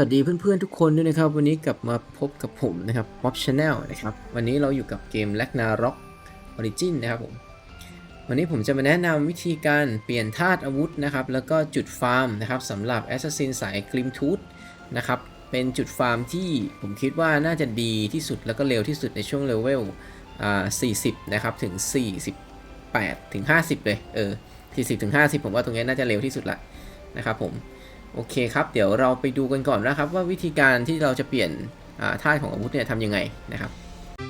วัสดีเพื่อนๆทุกคนด้วยนะครับ วันนี้กลับมาพบกับผมนะครับ Mob Channel นะครับ วันนี้เราอยู่กับเกม Ragnarok Origin นะครับผมวันนี้ผมจะมาแนะนำวิธีการเปลี่ยนธาตุอาวุธนะครับ แล้วก็จุดฟาร์มนะครับสำหรับ Assassin สาย Grim Tooth นะครับเป็นจุดฟาร์มที่ผมคิดว่าน่าจะดีที่สุดแล้วก็เร็วที่สุดในช่วงเลเวลอ่า40 นะครับ ถึง 48 ถึง 50 เลย เออ 40 ถึง 50 ผมว่าตรงนี้น่าจะเร็วที่สุดละนะครับผม โอเคครับ เดี๋ยวเราไปดูกันก่อนนะครับ ว่าวิธีการที่เราจะเปลี่ยนอ่าท่าของอาวุธเนี่ยทำยังไงนะครับ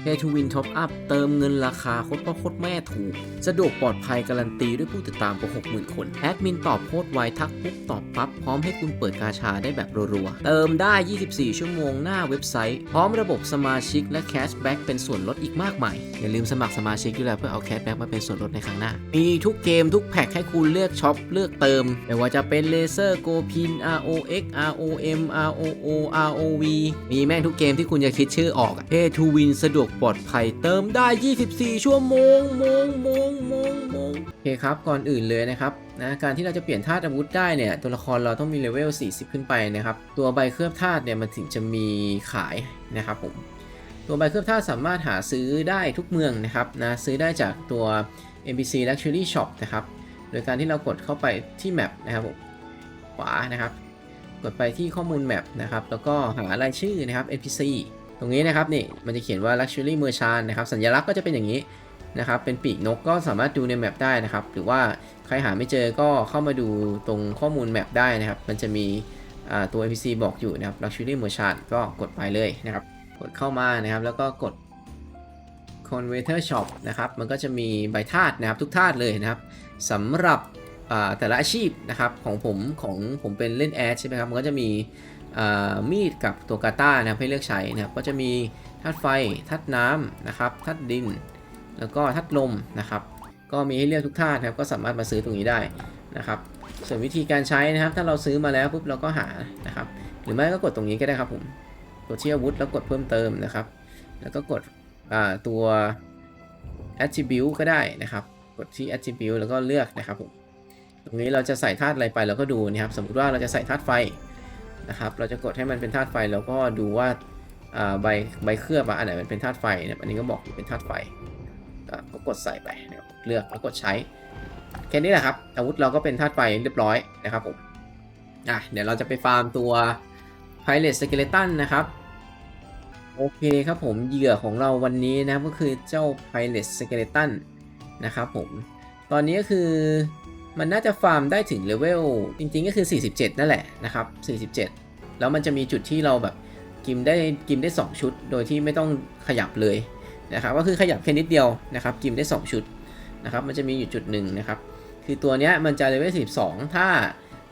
Pay to Win Top Up เติมเงินราคาโคตรพ่อโคตรแม่ถูก สะดวกปลอดภัยการันตีด้วยผู้ติดตามกว่า 60,000 คนแอดมินตอบโพสต์ไวทักปุ๊บตอบปั๊บ พร้อมให้คุณเปิดกาชาได้แบบรัวๆ เติมได้ 24 ชั่วโมงหน้าเว็บไซต์ พร้อมระบบสมาชิกและแคชแบ็กเป็นส่วนลดอีกมากมาย อย่าลืมสมัครสมาชิกด้วยแล้วเพื่อเอาแคชแบ็กมาเป็นส่วนลดในครั้งหน้า มีทุกเกมทุกแพ็คให้คุณเลือกช็อปเลือกเติมไม่ว่าจะเป็นเลเซอร์โกพิน ROX ROM ROO ROV มีแม่งทุกเกมที่คุณจะคิดชื่อออก Pay to Win สะดวกปลอดภัยเติมได้ 24 ชั่วโมงโมงโมงโมงโมงโอเคครับ ก่อนอื่นเลยนะครับนะการที่เราจะเปลี่ยนธาตุอาวุธได้เนี่ย ตัวละครเราต้องมีเลเวล 40 ขึ้นไปนะครับ ตัวใบเคลือบธาตุเนี่ยมันถึงจะมีขายนะครับผม ตัวใบเคลือบธาตุสามารถหาซื้อได้ทุกเมืองนะครับนะซื้อได้จากตัว NPC Luxury Shop นะครับ โดยการที่เรากดเข้าไปที่แมปนะครับผมขวานะครับ กดไปที่ข้อมูลแมปนะครับ แล้วก็หารายชื่อนะครับ NPC ตรงนี้นะครับนี่มันจะเขียนว่า Luxury Merchant นะครับสัญลักษณ์ก็จะเป็นอย่างนี้นะครับเป็นปีกนกก็สามารถดูในแมปได้นะครับ หรือว่าใครหาไม่เจอก็เข้ามาดูตรงข้อมูลแมปได้นะครับ มันจะมีตัว NPC บอกอยู่นะครับ Luxury Merchant ก็กดไปเลยนะครับ กดเข้ามานะครับ แล้วก็กด Converter Shop นะครับ มันก็จะมีใบธาตุนะครับทุกธาตุเลยนะครับสำหรับแต่ละอาชีพนะครับของผมของผมเป็นเล่นแอดใช่ไหมครับ มันก็จะมี มีดกับตัวกาต้านะครับให้เลือกใช้นะครับก็จะมีธาตุไฟธาตุน้ำนะครับธาตุดิน แล้วก็ธาตุลมนะครับก็มีให้เลือกทุกธาตุนะครับก็สามารถมาซื้อตรงนี้ได้นะครับส่วนวิธีการใช้นะครับ ถ้าเราซื้อมาแล้วปุ๊บเราก็หานะครับหรือไม่ก็กดตรงนี้ก็ได้ครับผมกดที่อาวุธแล้วกดเพิ่มเติมนะครับ แล้วก็กดตัว attribute ก็ได้นะครับ กดที่ attribute แล้วก็เลือกนะครับผมตรงนี้เราจะใส่ธาตุอะไรไปเราก็ดูนะครับ สมมติว่าเราจะใส่ธาตุไฟ นะครับ เราจะกดให้มันเป็นธาตุไฟแล้วก็ดูว่าใบใบเคลือบอะอันไหนมันเป็นธาตุไฟเนี่ยอันนี้ก็บอกเป็นธาตุไฟก็กดใส่ไปเลือกแล้วกดใช้แค่นี้แหละครับ อาวุธเราก็เป็นธาตุไฟเรียบร้อยนะครับผมอะเดี๋ยวเราจะไปฟาร์มตัว Pilot Skeleton นะครับ โอเคครับผมเหยื่อของเราวันนี้นะก็คือเจ้า Pilot Skeleton นะครับผม ตอนนี้ก็คือ มันน่าจะฟาร์มได้ถึงเลเวลจริงๆก็คือ 47 นั่นแหละนะครับ 47 แล้วมันจะมีจุดที่เราแบบกิมได้กิมได้ 2 ชุด โดยที่ไม่ต้องขยับเลยนะครับก็คือขยับแค่นิดเดียวนะครับกิมได้ 2 ชุดนะครับมันจะมีอยู่จุดหนึ่งนะครับคือตัวเนี้ยมันจะเลเวล 12 ถ้า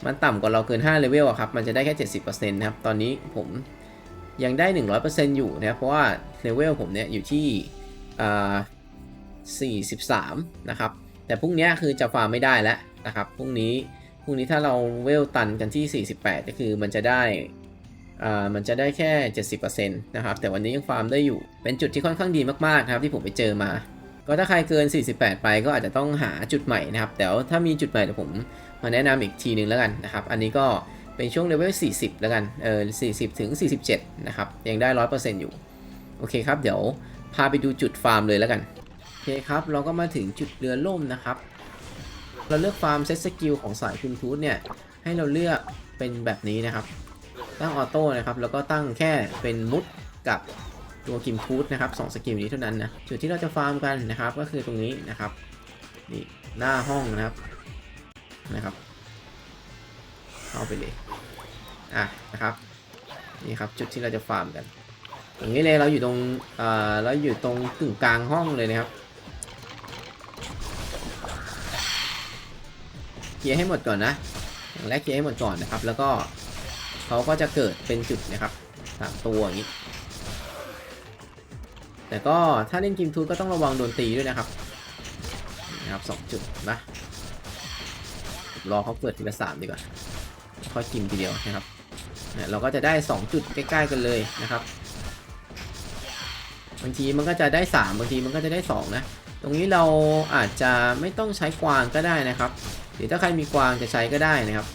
มันต่ำกว่าเราเกิน 5 เลเวลอะครับ มันจะได้แค่ 70%นะครับ ตอนนี้ผมยังได้ 100%อยู่นะครับเพราะว่าเลเวลผมเนี่ยอยู่ที่อ่า43 นะครับ แต่พรุ่งนี้คือจะฟาร์มไม่ได้แล้ว นะครับพรุ่งนี้พรุ่งนี้ถ้าเราเวลตันกันที่ 48 ก็คือมันจะได้อ่ามันจะได้แค่ 70%นะครับ แต่วันนี้ยังฟาร์มได้อยู่เป็นจุดที่ค่อนข้างดีมากๆนะครับที่ผมไปเจอมา ก็ถ้าใครเกิน 48 ไปก็อาจจะต้องหาจุดใหม่นะครับแต่ถ้ามีจุดใหม่เดี๋ยวผมมาแนะนำอีกทีนึงแล้วกันนะครับ อันนี้ก็เป็นช่วงเลเวล 40 แล้วกัน เออ 40 ถึง 47 นะครับ ยังได้ 100%อยู่ โอเคครับ เดี๋ยวพาไปดูจุดฟาร์มเลยแล้วกัน โอเคครับ เราก็มาถึงจุดเรือล่มนะครับ เราเลือกฟาร์มเซตสกิลของสายพิมทูธเนี่ย ให้เราเลือกเป็นแบบนี้นะครับ ตั้งออโต้นะครับ แล้วก็ตั้งแค่เป็นมุดกับตัวกิมทูธนะครับสองสกิลนี้เท่านั้นนะ จุดที่เราจะฟาร์มกันนะครับ ก็คือตรงนี้นะครับ นี่หน้าห้องนะครับ นะครับ เข้าไปเลย อะนะครับ นี่ครับจุดที่เราจะฟาร์มกันอย่างนี้เลยเราอยู่ตรงเอ่อเราอยู่ตรงกึ่งกลางห้องเลยนะครับ เคลียร์ให้หมดก่อนนะอย่างแรกเคลียร์ให้หมดก่อนนะครับ แล้วก็เขาก็จะเกิดเป็นจุดนะครับสามตัวอย่างนี้ แต่ก็ถ้าเล่นกิมทูก็ต้องระวังโดนตีด้วยนะครับนะครับสองจุดนะรอเขาเกิดทีละสามดีกว่าค่อยกิมทีเดียวนะครับเนี่ยเราก็จะได้ 2 จุดใกล้ๆกันเลยนะครับบางทีมันก็จะได้ 3 บางทีมันก็จะได้ 2 นะ ตรงนี้เราอาจจะไม่ต้องใช้กวางก็ได้นะครับ หรือถ้าใครมีกวางจะใช้ก็ได้นะครับ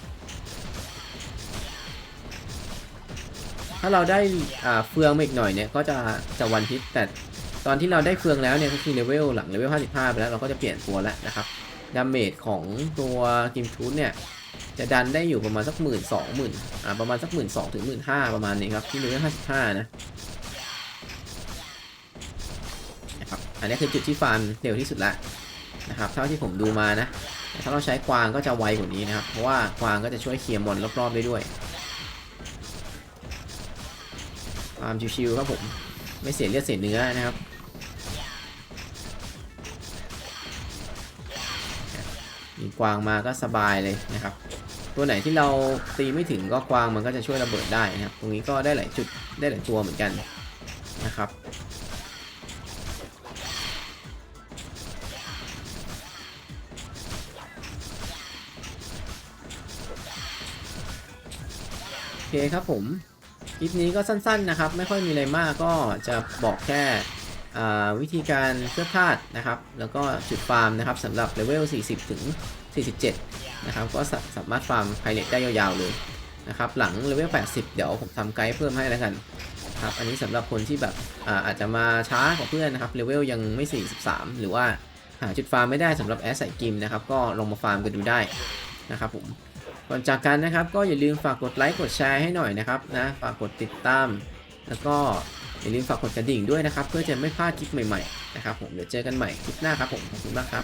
ถ้าเราได้อ่าเฟืองมาอีกหน่อยเนี่ยก็จะจะวันฮิตแต่ตอนที่เราได้เฟืองแล้วเนี่ยก็คือเลเวลหลังเลเวล55 ไปแล้วเราก็จะเปลี่ยนตัวแล้วนะครับดาเมจของตัวกิมทูนเนี่ยจะดันได้อยู่ประมาณสักหมื่นสองหมื่นอ่าประมาณสักหมื่นสองถึงหมื่นห้าประมาณนี้ครับที่เลเวล55นะนะครับอันนี้คือจุดที่ฟาร์มเร็วที่สุดละนะครับเท่าที่ผมดูมานะ ถ้าเราใช้กวางก็จะไวกว่านี้นะครับ เพราะว่ากวางก็จะช่วยเคลียร์มอนรอบๆได้ด้วยฟามชิวๆครับผม ไม่เสียเลือดเสียเนื้อนะครับมีกวางมาก็สบายเลยนะครับ ตัวไหนที่เราตีไม่ถึงก็กวางมันก็จะช่วยระเบิดได้นะครับ ตรงนี้ก็ได้หลายจุดได้หลายตัวเหมือนกันนะครับ เคครับผม คลิปนี้ก็สั้นๆนะครับ ไม่ค่อยมีอะไรมากก็จะบอกแค่วิธีการเพื่อพลาดนะครับ แล้วก็จุดฟาร์มนะครับสำหรับเลเวล 40 ถึง 47 นะครับ ก็สามารถฟาร์มไพเรตได้ยาวๆเลยนะครับ หลังเลเวล 80 เดี๋ยวผมทำไกด์เพิ่มให้แล้วกันครับ อันนี้สำหรับคนที่แบบอาอาจจะมาช้ากว่าเพื่อนนะครับเลเวลยังไม่ 43 หรือว่าหาจุดฟาร์มไม่ได้สำหรับแอสใส่กิมนะครับ ก็ลองมาฟาร์มกันดูได้นะครับผม ก่อนจากกันนะครับก็อย่าลืมฝากกดไลค์กดแชร์ให้หน่อยนะครับนะฝากกดติดตาม แล้วก็อย่าลืมฝากกดกระดิ่งด้วยนะครับ เพื่อจะไม่พลาดคลิปใหม่ๆนะครับผมเดี๋ยวเจอกันใหม่คลิปหน้าครับผมขอบคุณมากครับ